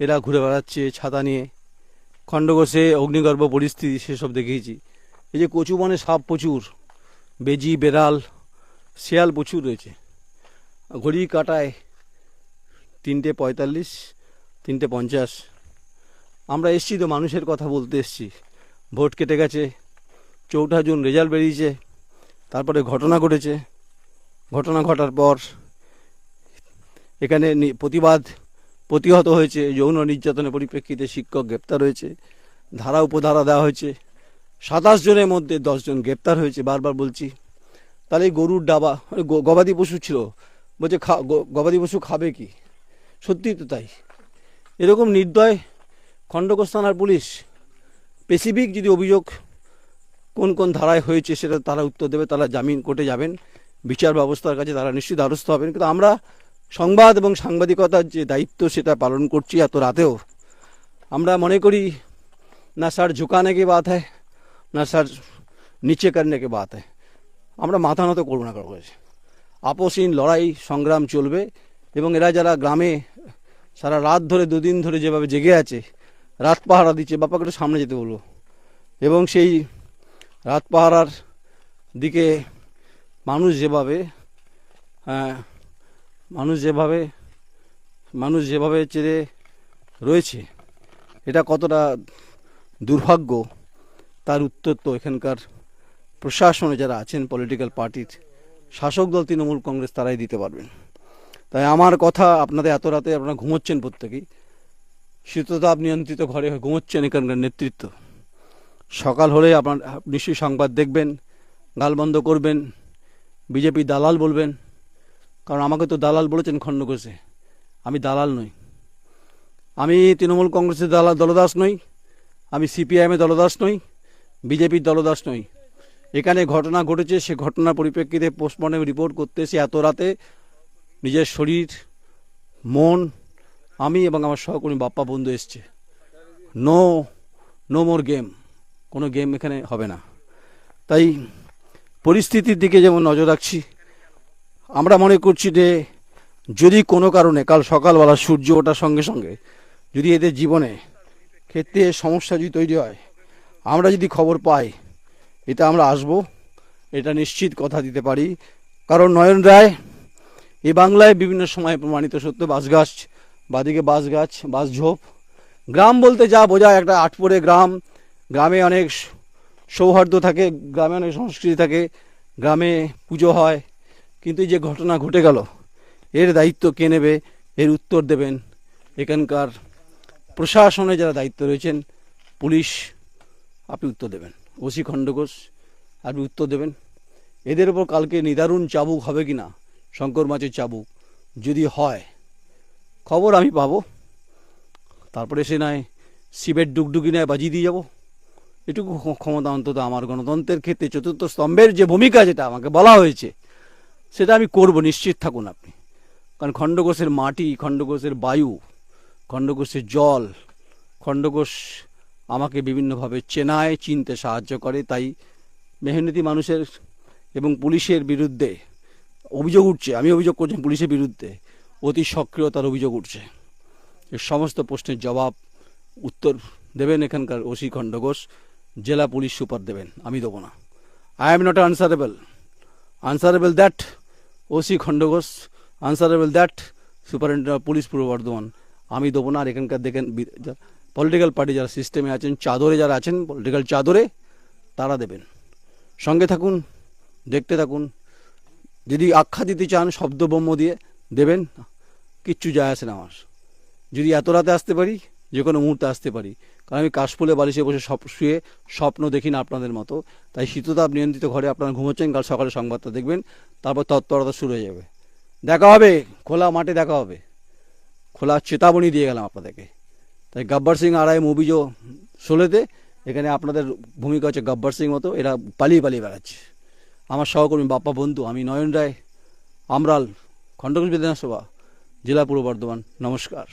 এরা ঘুরে বেড়াচ্ছে, ছাতা নিয়ে। খণ্ডঘোষে অগ্নিগর্ভ পরিস্থিতি সেসব দেখিয়েছি এই যে কচু বনে সাপ প্রচুর, বেজি, বেড়াল, শেয়াল প্রচুর রয়েছে। ঘড়ি কাটায় তিনটে পঁয়তাল্লিশ, তিনটে পঞ্চাশ। আমরা এসছি তো মানুষের কথা বলতে এসছি। ভোট কেটে গেছে, চৌঠা জুন রেজাল্ট বেরিয়েছে, তারপরে ঘটনা ঘটেছে। ঘটনা ঘটার পর এখানে প্রতিবাদ প্রতিহত হয়েছে, যৌন নির্যাতনের পরিপ্রেক্ষিতে শিক্ষক গ্রেপ্তার হয়েছে, ধারা উপধারা দেওয়া হয়েছে, সাতাশ জনের মধ্যে দশজন গ্রেপ্তার হয়েছে, বারবার বলছি। তাহলে গরুর ডাবা মানে গবাদি পশু ছিল, বলছে খা গবাদি পশু খাবে কি? সত্যি তো তাই। এরকম নির্দয় খণ্ডঘোষ থানার পুলিশ স্পেসিফিক যদি অভিযোগ কোন কোন ধারায় হয়েছে সেটা তারা উত্তর দেবে, তারা জামিন কোর্টে যাবেন, বিচার ব্যবস্থার কাছে তারা নিশ্চিত দ্বারস্থ হবেন। কিন্তু আমরা সংবাদ এবং সাংবাদিকতার যে দায়িত্ব সেটা পালন করছি এত রাতেও। আমরা মনে করি না স্যার ঝুকানে কি বাত হয় না স্যার নিচে করনে কি বাত হয় আমরা মাথা নত করব না কারও কাছে। আপসীন লড়াই সংগ্রাম চলবে এবং এরা যারা গ্রামে সারা রাত ধরে দুদিন ধরে যেভাবে জেগে আছে রাত পাহারা দিচ্ছে বাপাকে একটু সামনে যেতে বলব। এবং সেই রাত পাহারার দিকে মানুষ যেভাবে হ্যাঁ, মানুষ যেভাবে মানুষ যেভাবে চেয়ে রয়েছে, এটা কতটা দুর্ভাগ্য, তার উত্তর তো এখানকার প্রশাসনে যারা আছেন পলিটিক্যাল পার্টির শাসক দল, তৃণমূল কংগ্রেস তারাই দিতে পারবেন। তাই আমার কথা, আপনাদের এত রাতে আপনারা ঘুমোচ্ছেন প্রত্যেকেই। শীততাপ নিয়ন্ত্রিত ঘরে ঘুমোচ্ছেন এখানকার নেতৃত্ব। সকাল হলে আপনার নিশ্চয়ই সংবাদ দেখবেন গালবন্ধ করবেন, বিজেপি দালাল বলবেন কারণ আমাকে তো দালাল বলেছেন খণ্ডঘোষে আমি দালাল নই। আমি তৃণমূল কংগ্রেসের দালাল দলদাস নই। আমি সিপিআইএমের দলদাস নই। বিজেপির দলদাস নই। এখানে ঘটনা ঘটেছে, সে ঘটনার পরিপ্রেক্ষিতে পোস্টমর্টম রিপোর্ট করতে এসে এত রাতে। নিজের শরীর, মন, আমি এবং আমার সহকর্মী বাপ্পা বন্ধু এসছে। নো নো মোর গেম কোনো গেম এখানে হবে না। তাই পরিস্থিতির দিকে যেমন নজর রাখছি আমরা মনে করছি যে যদি কোনো কারণে কাল সকালবেলা সূর্য ওঠার সঙ্গে সঙ্গে যদি এদের জীবনে ক্ষেত্রে সমস্যা যদি তৈরি হয়, আমরা যদি খবর পাই, এটা আমরা আসব, এটা নিশ্চিত কথা দিতে পারি। কারণ নয়ন রায়, এ বাংলায় বিভিন্ন সময় প্রমাণিত সত্য বাঁশ গাছ বাদিকে বাঁশ গাছ বাঁশ ঝোপ গ্রাম বলতে যা বোঝায়, একটা আটপরে গ্রাম, গ্রামে অনেক সৌহার্দ্য থাকে, গ্রামে অনেক সংস্কৃতি থাকে, গ্রামে পুজো হয় কিন্তু এই যে ঘটনা ঘটে গেল, এর দায়িত্ব কে নেবে? এর উত্তর দেবেন এখানকার প্রশাসনে যারা দায়িত্ব রয়েছেন, পুলিশ। আপনি উত্তর দেবেন। ওসি খণ্ডঘোষ, আপনি উত্তর দেবেন। এদের ওপর কালকে নিদারুণ চাবুক হবে কি না? শঙ্কর মাছের চাবুক। যদি হয়, খবর আমি পাবো। তারপরে সে নয় শিবের ডুগডুগি নয় বাজিয়ে দিয়ে যাব। এটুকু ক্ষমতা অন্তত আমার গণতন্ত্রের ক্ষেত্রে চতুর্থ স্তম্ভের যে ভূমিকা, যেটা আমাকে বলা হয়েছে সেটা আমি করব, নিশ্চিত থাকুন আপনি। কারণ খণ্ডঘোষের মাটি খণ্ডঘোষের বায়ু খণ্ডঘোষের জল খণ্ডঘোষ আমাকে বিভিন্নভাবে চেনায়, চিনতে সাহায্য করে, তাই মেহনতি মানুষের এবং পুলিশের বিরুদ্ধে অভিযোগ উঠছে, আমি অভিযোগ করছি পুলিশের বিরুদ্ধে, অতি সক্রিয়তার অভিযোগ উঠছে। এর সমস্ত প্রশ্নের জবাব উত্তর দেবেন এখানকার ওসি খণ্ডঘোষ জেলা পুলিশ সুপার দেবেন, আমি দেবো না। I am not answerable answerable that OC Khandaghosh answerable that superintendent police Purba Bardhaman আমি দেবো না আর এখানকার দেখেন পলিটিক্যাল পার্টি যারা সিস্টেমে আছেন চাদরে যারা আছেন পলিটিক্যাল চাদরে তারা দেবেন সঙ্গে থাকুন দেখতে থাকুন যদি আখ্যা দিতে চান শব্দবম্য দিয়ে দেবেন কিচ্ছু যায় আসে না আমার যদি এত রাতে আসতে পারি যে কোনো মুহূর্তে আসতে পারি। কারণ আমি কাশফুলে বালিশে বসে সব শুয়ে স্বপ্ন দেখি না আপনাদের মতো। তাই শীততাপ নিয়ন্ত্রিত ঘরে আপনারা ঘুমোচ্ছেন, কাল সকালে সংবাদটা দেখবেন, তারপর তৎপরতা শুরু হয়ে যাবে। দেখা হবে, খোলা মাঠে দেখা হবে। খোলা চেতাবনী দিয়ে গেলাম আপনাদেরকে। তাই গব্বর সিং আড়াই মুভি জো শোলেতে এখানে আপনাদের ভূমিকা হচ্ছে গব্বর সিং মতো, এরা পালিয়ে পালিয়ে বেড়াচ্ছে। আমার সহকর্মী বাপ্পা বন্ধু, আমি নয়ন রায়, আমরাল খণ্ডঘোষ বিধানসভা, জেলা পূর্ব বর্ধমান, নমস্কার।